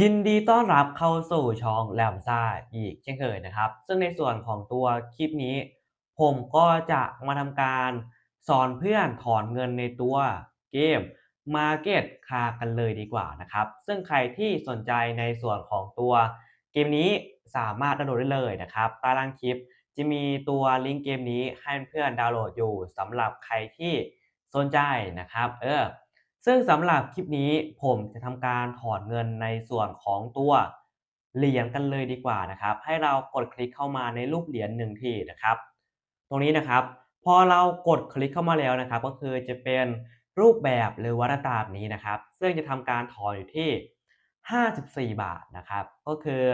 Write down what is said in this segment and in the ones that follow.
ยินดีต้อนรับเข้าสู่ช่องแลมซ่าอีกเช่นเคยนะครับ ซึ่งในส่วนของตัวคลิปนี้ ผมก็จะมาทำการสอนเพื่อนถอนเงินในตัวเกม Market คากันเลยดีกว่านะครับ ซึ่งใครที่สนใจในส่วนของตัวเกมนี้สามารถดาวน์โหลดได้เลยนะครับใต้ล่างคลิปจะมีตัวลิงก์เกมนี้ให้เพื่อนดาวน์โหลดอยู่สำหรับใครที่สนใจนะครับ เออ ซึ่งสำหรับคลิปนี้ผมจะทำการถอนเงินในส่วนของตัวเหรียญกันเลยดีกว่านะครับ ให้เรากดคลิกเข้ามาในรูปเหรียญหนึ่งทีนะครับ ตรงนี้นะครับ พอเรากดคลิกเข้ามาแล้วนะครับ ก็คือจะเป็นรูปแบบหรือวัตตามนี้นะครับ ซึ่งจะทำการถอนอยู่ที่ 54 บาทนะครับ ก็คือ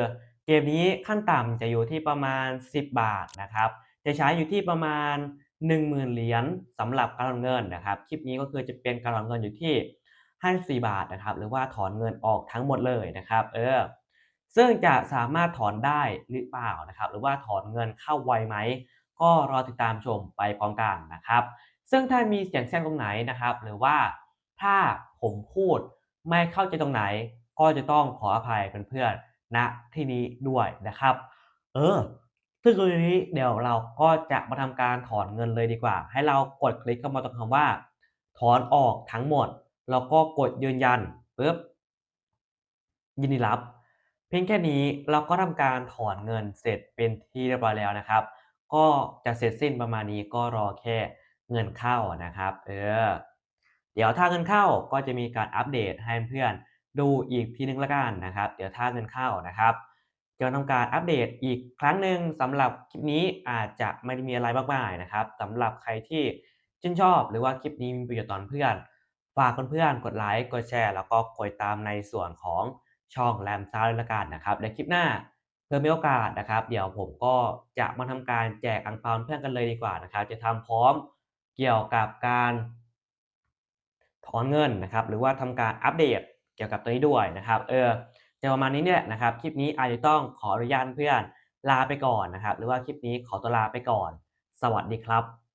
เกมนี้ขั้นต่ำจะอยู่ที่ประมาณ 10 บาทนะครับ จะใช้อยู่ที่ประมาณ 10,000 เหรียญสำหรับการถอนเงินนะครับคลิปนี้ก็คือจะเป็นการถอนเงินอยู่ที่ 54 บาทนะครับหรือว่าถอนเงินออกทั้งหมดเลยนะครับเออซึ่งจะสามารถถอนได้หรือเปล่านะครับหรือว่าถอนเงินเข้าไวไหม ก็รอติดตามชมไปพร้อมกันนะครับ ซึ่งถ้ามีเสียงแซงตรงไหนนะครับ หรือว่าถ้าผมพูดไม่เข้าใจตรงไหน ก็จะต้องขออภัยเพื่อนๆณที่นี้ด้วยนะครับ เออ ซึ่งตรงนี้เดี๋ยวเราก็จะมาทำการถอนเงินเลยดีกว่า ให้เรากดคลิกเข้ามาตรงคำว่า ถอนออกทั้งหมด แล้วก็กดยืนยันปุ๊บยินดีรับ เพียงแค่นี้เราก็ทำการถอนเงินเสร็จเป็นที่เรียบร้อยแล้วนะครับ ก็จะเสร็จสิ้นประมาณนี้ก็รอแค่เงินเข้านะครับ เออ เดี๋ยวถ้าเงินเข้าก็จะมีการอัปเดตให้เพื่อนดูอีกทีนึงละกันนะครับ เดี๋ยวถ้าเงินเข้านะครับ จะทำการอัปเดตอีกครั้งหนึ่งสำหรับคลิปนี้อาจจะไม่ได้มีอะไรมากมายนะครับสำหรับใครที่ชื่นชอบหรือว่าคลิปนี้มีประโยชน์ต่อเพื่อนฝากเพื่อนๆกดไลค์กดแชร์ แล้วก็กดตามในส่วนของช่องแรมซ่าด้วยละกันนะครับในคลิปหน้าเพื่อมีโอกาสนะครับ เดี๋ยวผมก็จะมาทำการแจกอังเปาเพื่อนกันเลยดีกว่านะครับ จะทำพร้อมเกี่ยวกับการถอนเงินนะครับ หรือว่าทำการอัปเดตเกี่ยวกับตัวนี้ด้วยนะครับ เออ จะประมาณนี้เนี่ยนะครับ คลิปนี้อาจจะต้องขออนุญาตเพื่อนลาไปก่อนนะครับ หรือว่าคลิปนี้ขอตัวลาไปก่อน สวัสดีครับ